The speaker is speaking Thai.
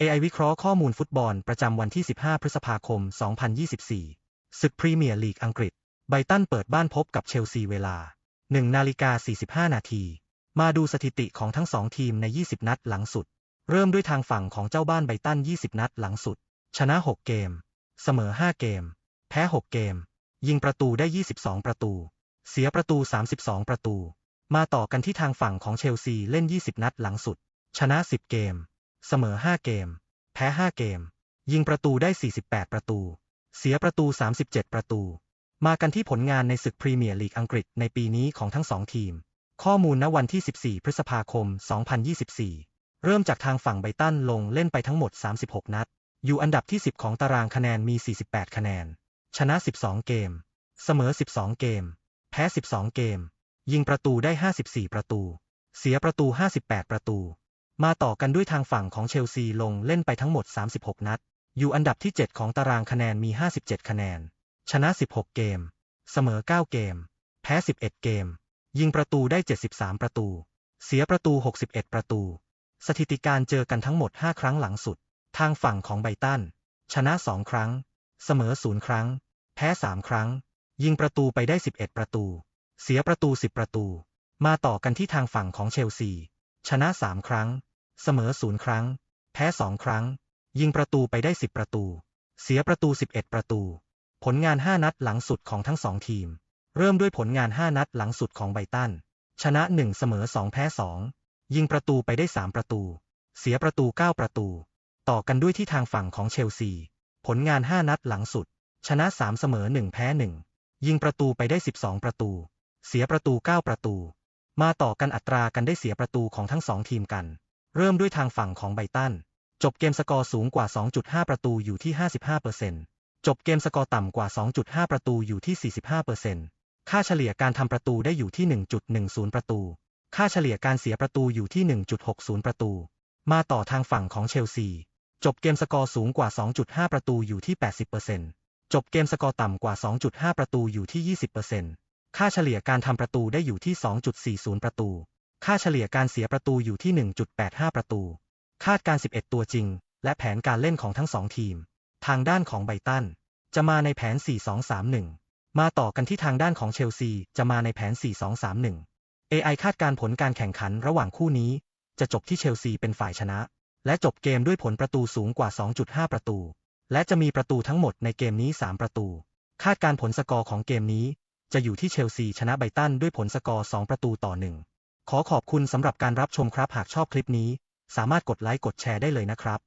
AI วิเคราะห์ข้อมูลฟุตบอลประจำวันที่ 15 พฤษภาคม 2024 ศึกพรีเมียร์ลีกอังกฤษ ไบตันเปิดบ้านพบกับเชลซีเวลา 1 นาฬิกา 45 นาที มาดูสถิติของทั้งสองทีมใน 20 นัดหลังสุด เริ่มด้วยทางฝั่งของเจ้าบ้านไบตัน 20 นัดหลังสุด ชนะ 6 เกม เสมอ 5 เกม แพ้ 6 เกม ยิงประตูได้ 22 ประตู เสียประตู 32 ประตู มาต่อกันที่ทางฝั่งของเชลซีเล่น 20 นัดหลังสุด ชนะ 10 เกม เสมอ 5 เกม แพ้ 5 เกม ยิงประตูได้ 48 ประตู เสียประตู 37 ประตู มากันที่ผลงานในศึกพรีเมียร์ลีกอังกฤษในปีนี้ของทั้งสองทีม ข้อมูลณวันที่ 14 พฤษภาคม 2024 เริ่มจากทางฝั่งไบตันลงเล่นไปทั้งหมด 36 นัด อยู่อันดับที่ 10 ของตารางคะแนนมี 48 คะแนน ชนะ 12 เกม เสมอ 12 เกม แพ้ 12 เกม ยิงประตูได้ 54 ประตู เสียประตู 58 ประตู มาต่อกันด้วยทางฝั่งของเชลซีลงเล่นไปทั้งหมด 36 นัด อยู่อันดับที่ 7 ของตารางคะแนนมี 57 คะแนน ชนะ 16 เกม เสมอ 9 เกม แพ้ 11 เกม ยิงประตูได้ 73 ประตู เสียประตู 61 ประตู สถิติการเจอกันทั้งหมด 5 ครั้งหลังสุด ทางฝั่งของไบตัน ชนะ 2 ครั้ง เสมอ 0 ครั้ง แพ้ 3 ครั้ง ยิงประตูไปได้ 11 ประตู เสียประตู 10 ประตู มาต่อกันที่ทางฝั่งของเชลซี ชนะ 3 ครั้ง เสมอ0ครั้ง แพ้2ครั้ง ยิงประตูไปได้10ประตู เสียประตู11ประตู ผลงาน5นัดหลังสุดของทั้งสองทีม เริ่มด้วยผลงาน5นัดหลังสุดของไบตัน ชนะ1เสมอ2แพ้2ยิงประตูไปได้3ประตู เสียประตู9ประตู ต่อกันด้วยที่ทางฝั่งของเชลซี ผลงาน5นัดหลังสุด ชนะ3เสมอ1แพ้1ยิงประตูไปได้12ประตู เสียประตู9ประตู มาต่อกันอัตรากันได้เสียประตูของทั้งสองทีมกัน เริ่มด้วยทางฝั่งของไบตัน จบเกมสกอร์สูงกว่า 2.5 ประตูอยู่ที่ 55%จบเกมสกอร์ต่ำกว่า 2.5 ประตูอยู่ที่ 45%ค่าเฉลี่ยการทำประตูได้อยู่ที่ 1.10 ประตู ค่าเฉลี่ยการเสียประตูอยู่ที่ 1.60 ประตู มาต่อทางฝั่งของเชลซี จบเกมสกอร์สูงกว่า 2.5 ประตูอยู่ที่ 80%จบเกมสกอร์ต่ำกว่า 2.5 ประตูอยู่ที่ 20%ค่าเฉลี่ยการทำประตูได้อยู่ที่ 2.40 ประตู ค่าเฉลี่ยการเสียประตูอยู่ที่ 1.85 ประตู คาดการ 11 ตัวจริง และแผนการเล่นของทั้งสองทีม ทางด้านของไบตัน จะมาในแผน 4-2-3-1 มาต่อกันที่ทางด้านของเชลซี จะมาในแผน 4-2-3-1 AI คาดการผลการแข่งขันระหว่างคู่นี้ จะจบที่เชลซีเป็นฝ่ายชนะ และจบเกมด้วยผลประตูสูงกว่า 2.5 ประตู และจะมีประตูทั้งหมดในเกมนี้ 3 ประตู คาดการผลสกอร์ของเกมนี้ จะอยู่ที่เชลซีชนะไบตันด้วยผลสกอร์ 2 ประตูต่อ 1 ขอขอบคุณสำหรับการรับชมครับหากชอบคลิปนี้ สามารถกดไลค์กดแชร์ได้เลยนะครับ